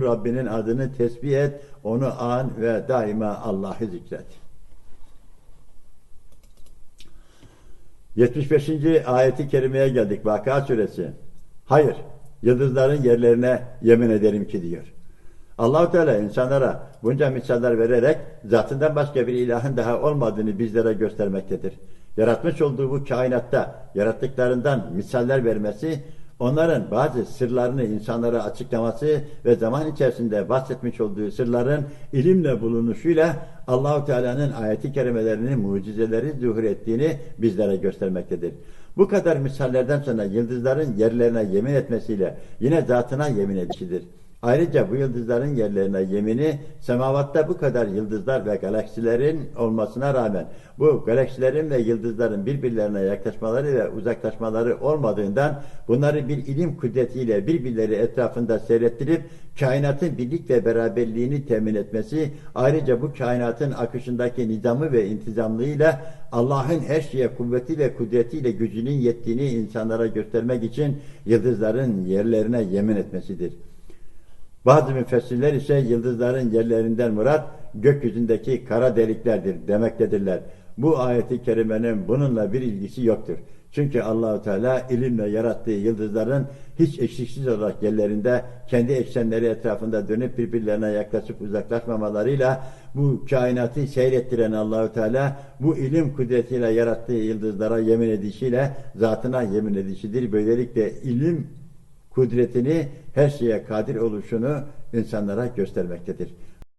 Rabbinin adını tesbih et, onu an ve daima Allah'ı zikret. 75. ayeti kerimeye geldik Vakıa suresi. Hayır, yıldızların yerlerine yemin ederim ki diyor. Allahu Teala insanlara bunca misaller vererek zatından başka bir ilahın daha olmadığını bizlere göstermektedir. Yaratmış olduğu bu kainatta yarattıklarından misaller vermesi, onların bazı sırlarını insanlara açıklaması ve zaman içerisinde bahsetmiş olduğu sırların ilimle bulunuşuyla Allahu Teala'nın ayeti kerimelerinin mucizeleri zuhur ettiğini bizlere göstermektedir. Bu kadar misallerden sonra yıldızların yerlerine yemin etmesiyle yine zatına yemin edişidir. Ayrıca bu yıldızların yerlerine yemini semavatta bu kadar yıldızlar ve galaksilerin olmasına rağmen bu galaksilerin ve yıldızların birbirlerine yaklaşmaları ve uzaklaşmaları olmadığından bunları bir ilim kudretiyle birbirleri etrafında seyrettirip kainatın birlik ve beraberliğini temin etmesi ayrıca bu kainatın akışındaki nizamı ve intizamlığıyla Allah'ın her şeye kuvveti ve kudretiyle gücünün yettiğini insanlara göstermek için yıldızların yerlerine yemin etmesidir. Bazı müfessirler ise yıldızların yerlerinden murat gökyüzündeki kara deliklerdir demektedirler. Bu ayeti kerimenin bununla bir ilgisi yoktur. Çünkü Allahu Teala ilimle yarattığı yıldızların hiç eksiksiz olarak yerlerinde kendi eksenleri etrafında dönüp birbirlerine yaklaşıp uzaklaşmamalarıyla bu kainatı seyrettiren Allahu Teala bu ilim kudretiyle yarattığı yıldızlara yemin edişiyle zatına yemin edişidir. Böylelikle ilim kudretini her şeye kadir oluşunu insanlara göstermektedir.